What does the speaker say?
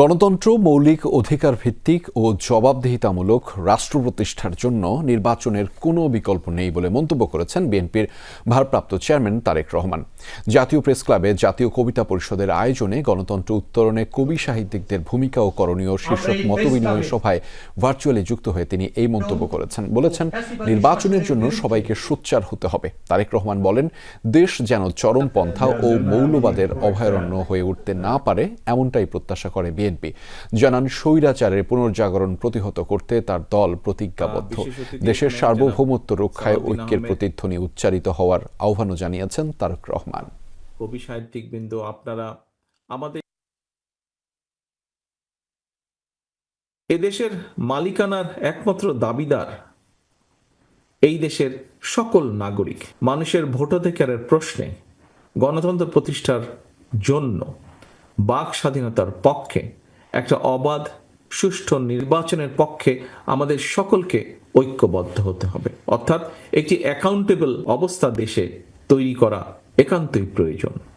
গণতন্ত্র মৌলিক অধিকার ভিত্তিক ও জবাবদিহিতামূলক রাষ্ট্র প্রতিষ্ঠার জন্য নির্বাচনের কোনো বিকল্প নেই বলে মন্তব্য করেছেন বিএনপির ভারপ্রাপ্ত চেয়ারম্যান তারেক রহমান। জাতীয় প্রেস ক্লাবে জাতীয় কবিতা পরিষদের আয়োজনে গণতন্ত্র উত্তরণে কবি সাহিত্যিকদের ভূমিকা ও করণীয় শীর্ষক মতবিনিময় সভায় ভার্চুয়ালি যুক্ত হয়ে তিনি এই মন্তব্য করেছেন। বলেছেন নির্বাচনের জন্য সবাইকে সোচ্চার হতে হবে। তারেক রহমান বলেন দেশ যেন চরমপন্থা ও মৌলবাদের অভয়ারণ্য হয়ে উঠতে না পারে এমনটাই প্রত্যাশা করে বিএনপি জানান স্বৈরাচারের পুনর্জাগরণ প্রতিহত করতে তার দল প্রতিজ্ঞাবদ্ধ। দেশের সার্বভৌমত্ব রক্ষায় ঐক্যের প্রতিধ্বনি উচ্চারিত হওয়ার আহ্বানও জানিয়েছেন তারেক রহমান। কবি সাহিত্যিক বিন্দু আপনারা আমাদের এদেশের মালিকানার একমাত্র দাবিদার এই দেশের সকল নাগরিক। মানুষের ভোটাধিকারের প্রশ্নে গণতন্ত্র প্রতিষ্ঠার জন্য বাক স্বাধীনতার পক্ষে, একটা অবাধ, সুষ্ঠু নির্বাচনের পক্ষে আমাদের সকলকে ঐক্যবদ্ধ হতে হবে। অর্থাৎ একটি অ্যাকাউন্টেবল অবস্থা দেশে তৈরি করা একান্তই প্রয়োজন।